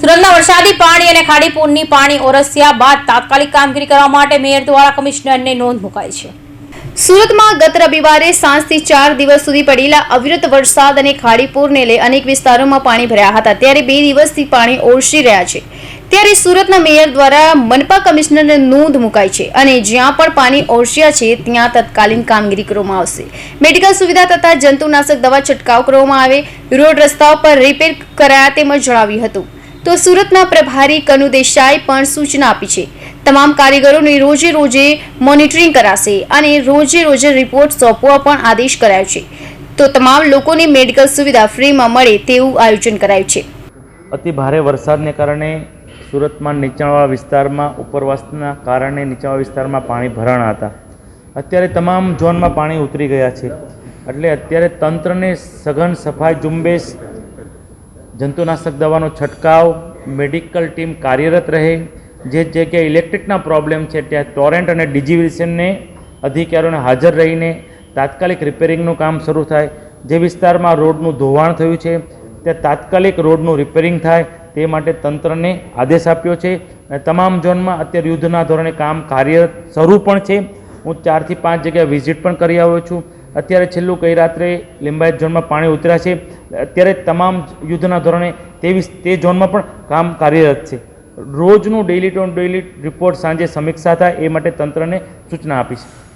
સુરતમાં વરસાદી પાણી અને ખાડીપુરની પાણી ઓરસ્યા બાદ તાત્કાલિક કામગીરી કરવા માટે મેયર દ્વારા કમિશનરને નોંધ મુકાઈ છે. સુરતમાં ગત રવિવારે સાંજથી ચાર દિવસ સુધી પડેલા અવિરત વરસાદ અને ખાડીપુરને લઈ અનેક વિસ્તારોમાં પાણી ભર્યા હતા. ત્યારે બે દિવસથી પાણી ઓરસી રહ્યા છે. ત્યારે સુરતના મેયર દ્વારા મનપા કમિશનરને નોંધ મુકાઈ છે અને જ્યાં પણ પાણી ઓરસ્યા છે, ત્યાં તત્કાલીન કામગીરી કરવામાં આવશે. મેડિકલ સુવિધા તથા જંતુનાશક દવા છંટકાવ કરવામાં આવે. રોડ રસ્તાઓ પર રિપેર કરાયા તેમજ જણાવ્યું હતું. તો સુરતના પ્રભારી કનુ દેસાઈ પણ સૂચના આપી છે. તમામ કારીગરોને રોજે રોજે મોનિટરિંગ કરાશે અને રોજે રોજે રિપોર્ટ સોંપવા પણ આદેશ કરાયો છે. તો તમામ લોકોને મેડિકલ સુવિધા ફ્રીમાં મળે તેવું આયોજન કરાયું છે. અતિ ભારે વરસાદને કારણે સુરતમાં નીચાણવાળા વિસ્તારમાં, ઉપરવાસના કારણે નીચાણવાળા વિસ્તારમાં પાણી ભરાણા હતા. અત્યારે તમામ ઝોનમાં પાણી ઉતરી ગયા છે. એટલે અત્યારે તંત્રને સઘન સફાઈ ઝુંબેશ જંતુનાશક દવાનો છંટકાવ, મેડિકલ ટીમ કાર્યરત રહે, જે જગ્યાએ ઇલેક્ટ્રિકના પ્રોબ્લેમ છે, ત્યાં ટોરેન્ટ અને ડિજિવિશનને અધિકારીઓને હાજર રહીને તાત્કાલિક રિપેરિંગનું કામ શરૂ થાય. જે વિસ્તારમાં રોડનું ધોવાણ થયું છે, ત્યાં તાત્કાલિક રોડનું રિપેરિંગ થાય, તે માટે તંત્રને આદેશ આપ્યો છે. અને તમામ ઝોનમાં અત્યારે યુદ્ધના ધોરણે કામ કાર્યરત શરૂ પણ છે. હું ચારથી પાંચ જગ્યાએ વિઝિટ પણ કરી આવ્યો છું. અત્યારે છેલ્લું કઈ રાત્રે લિંબાયત ઝોનમાં પાણી ઉતર્યા છે. અત્યારે તમામ યુદ્ધના ધોરણે તેવી તે ઝોનમાં પણ કામ કાર્યરત છે. રોજનું ડેઇલી ટુ ડેઇલી રિપોર્ટ સાંજે સમીક્ષા થાય એ માટે તંત્રને સૂચના આપી છે